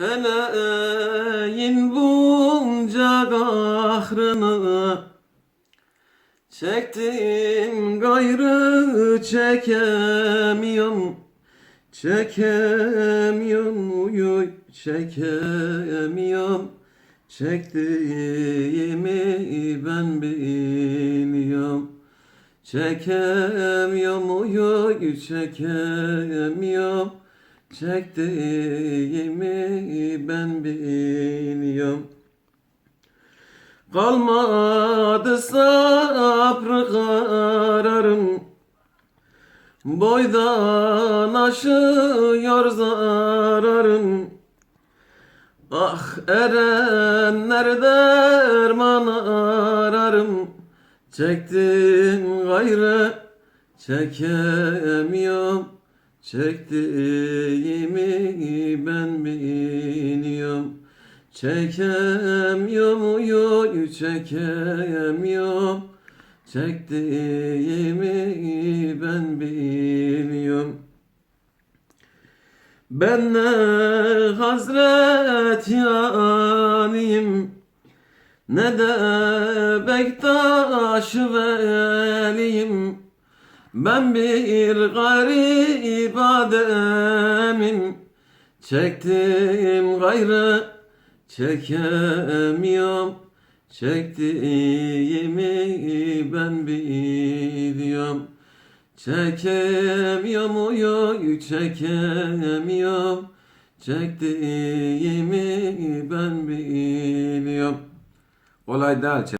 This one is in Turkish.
Feleğin bunca kahrını Çektim gayrı çekemiyorum. Çekemiyorum uyuy çekemiyorum. Çektiğimi ben biliyorum. Çekemiyorum uyuy çekemiyorum Çektiğimi ben biliyorum. Kalmadı sabrı kararım Boydan aşıyor zararım. Ah erenler derman ararım? Çektim gayrı çekemiyorum Çektiğimi ben biliyorum Çekemiyorum uyu çekemiyorum. Çektiğimi ben biliyorum Ben ne hazret yanıyım. Ne de Bektaş veliyim Ben bir garip ademim Çektim gayrı çekemiyorum. Çektiğimi ben biliyorum. Çekemiyorum uyu çekemiyorum. Çektiğimi ben biliyorum. Kolay değil